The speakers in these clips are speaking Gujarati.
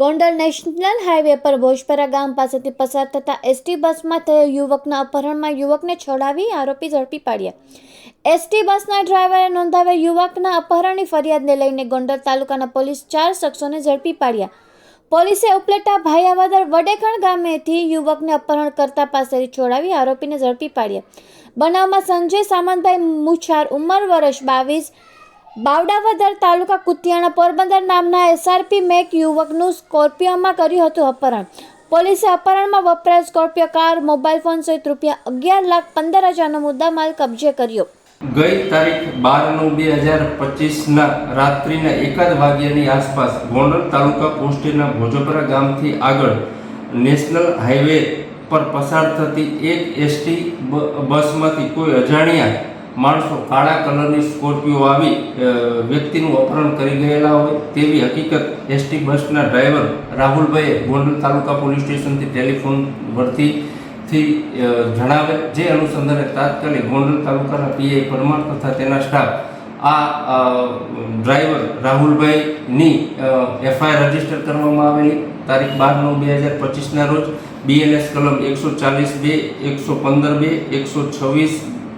ગોંડલ નેશનલ હાઈવે પર ભોજપરા ગામ પાસેથી પસાર થતા એસટી બસમાં થયેલ યુવકના અપહરણમાં યુવકને છોડાવી આરોપી ઝડપી પાડ્યા. એસટી બસના ડ્રાઈવરે નોંધાવેલ યુવકના અપહરણની ફરિયાદને લઈને ગોંડલ તાલુકાના પોલીસ ચાર શખ્સોને ઝડપી પાડ્યા. પોલીસે ઉપલેટા ભાયાવદર વડેખણ ગામેથી યુવકને અપહરણ કરતા પાસેથી છોડાવી આરોપીને ઝડપી પાડ્યા. બનાવમાં સંજય સામંતભાઈ મુછાર, ઉંમર વર્ષ બાવીસ બાવડાવદર તાલુકા કુતિયાણા પોરબંદર નામના એસઆરપી મેક યુવકનું સ્કોર્પિયોમાં કર્યું હતું અપહરણ. પોલીસે અપહરણમાં વપરાય સ્કોર્પિયો, કાર, મોબાઈલ ફોન સહિત રૂપિયા અગિયાર લાખ પંદર હજારનો મુદ્દામાલ કબજે કર્યો. ગઈ તારીખ બારનું બે હજાર પચીસના રાત્રિના એકાદ વાગ્યાની આસપાસ ગોંડલ તાલુકા પોસ્ટેના ભોજપરા ગામથી આગળ નેશનલ હાઈવે પર પસાર થતી એક એસટી બસમાંથી કોઈ અજાણ્યા માણસો કાળા કલરની સ્કોર્પિયો આવી વ્યક્તિનું અપહરણ કરી ગયેલા હોય તેવી હકીકત એસટી બસના ડ્રાઈવર રાહુલભાઈએ ગોંડલ તાલુકા પોલીસ સ્ટેશનથી ટેલિફોન પરથી થી અ, જે અનુસંધાને તાત્કાલિક ગોંડલ તાલુકાના પીઆઈ પરમાર તથા તેના સ્ટાફ આ ડ્રાઈવર રાહુલભાઈની એફઆઈઆર રજિસ્ટર કરવામાં આવેલી તારીખ બાર નવ બે હજાર પચીસના રોજ બીએનએસ કલમ એકસો ચાલીસ બે એકસો પંદર બે એકસો છવ્વીસ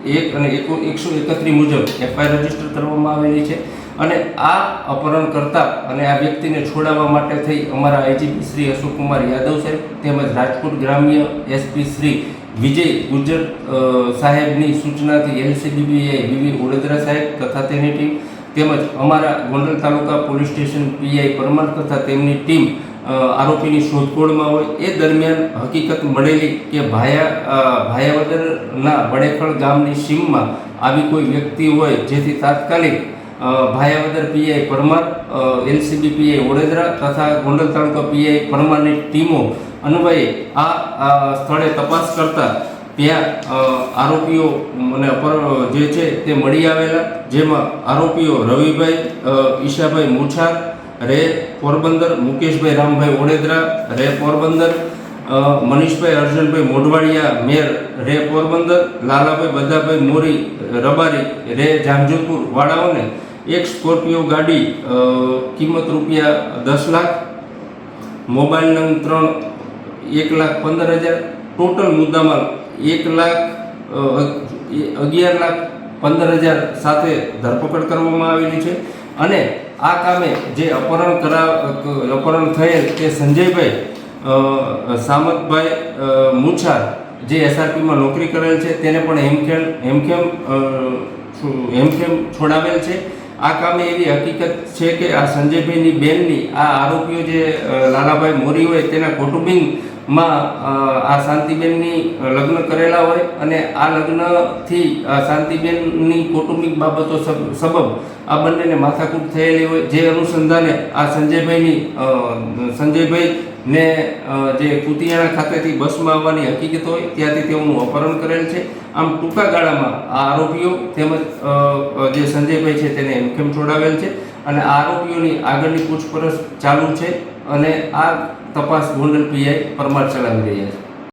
એક અને એકો એકસો એકત્રીસ મુજબ એફઆઈઆર રજિસ્ટર કરવામાં આવેલી છે. અને આ અપહરણ કરતા અને આ વ્યક્તિને છોડાવવા માટે થઈ અમારા આઈજીપી શ્રી અશોકકુમાર યાદવ સાહેબ તેમજ રાજકોટ ગ્રામ્ય એસપી શ્રી વિજય ગુજર સાહેબની સૂચનાથી એલસીબીબીએ બીવી વડોદરા સાહેબ તથા તેની ટીમ તેમજ અમારા Gondal taluka police station PI Parmar તથા તેમની ટીમ આરોપીની શોધખોળમાં હોય, એ દરમિયાન હકીકત મળેલી કે ભાયા ભાયાવદરના વડેખળ ગામની સીમમાં આવી કોઈ વ્યક્તિ હોય, જેથી તાત્કાલિક Bhayavadar PI Parmar LCB PI Vadodara તથા ગોંડલ તાલુકા પીઆઈ પરમારની ટીમો અન્વયે આ સ્થળે તપાસ કરતા ત્યાં આરોપીઓ અને અપર, જે છે તે મળી આવેલા, જેમાં આરોપીઓ રવિભાઈ ઈશાભાઈ મુછાર રે પોરબંદર મુકેશભાઈ રામભાઈ ઓડેદરા, રે પોરબંદર મનીષભાઈ અર્જુનભાઈ મોઢવાડિયા મેર રે પોરબંદર, લાલાભાઈ બધાભાઈ મોરી, રબારી, રે જામજોધપુર વાળાઓને એક સ્કોર્પિયો ગાડી કિંમત રૂપિયા દસ લાખ, મોબાઈલ નંબર ત્રણ, એક લાખ પંદર હજાર, ટોટલ મુદ્દામાલ એક લાખ અગિયાર લાખ પંદર હજાર સાથે ધરપકડ કરવામાં આવેલી છે. અને આ કામે જે અપહરણ કરા અપહરણ થયેલ તે સંજયભાઈ સામતભાઈ મુછાર જે એસઆરપીમાં નોકરી કરેલ છે, તેને પણ હેમખેમ હેમખેમ હેમખેમ છોડાવેલ છે. આ કામે એવી હકીકત છે કે આ સંજયભાઈની બેનની આ આરોપીઓ જે લાલાભાઈ મોરી હોય તેના કૌટુંબિકમાં અ, આ શાંતિબેનની લગ્ન કરેલા હોય અને આ લગ્નથી શાંતિબેનની કૌટુંબિક બાબતો સબબ આ બંનેને માથાકૂટ થયેલી હોય જે અનુસંધાને આ સંજયભાઈની સંજયભાઈ ને જે કુતિયાણા ખાતેથી બસમાં આવવાની હકીકત હોય ત્યાંથી તેઓનું અપહરણ કરેલ છે. આમ ટૂંકા ગાળામાં આ આરોપીઓ તેમજ જે સંજયભાઈ છે તેને હેમખેમ છોડાવેલ છે? અને આરોપીઓની આગળની પૂછપરછ ચાલુ છે. અને આ તપાસ ગોંડલ પીઆઈ પરમાર ચલાવી રહ્યા છે.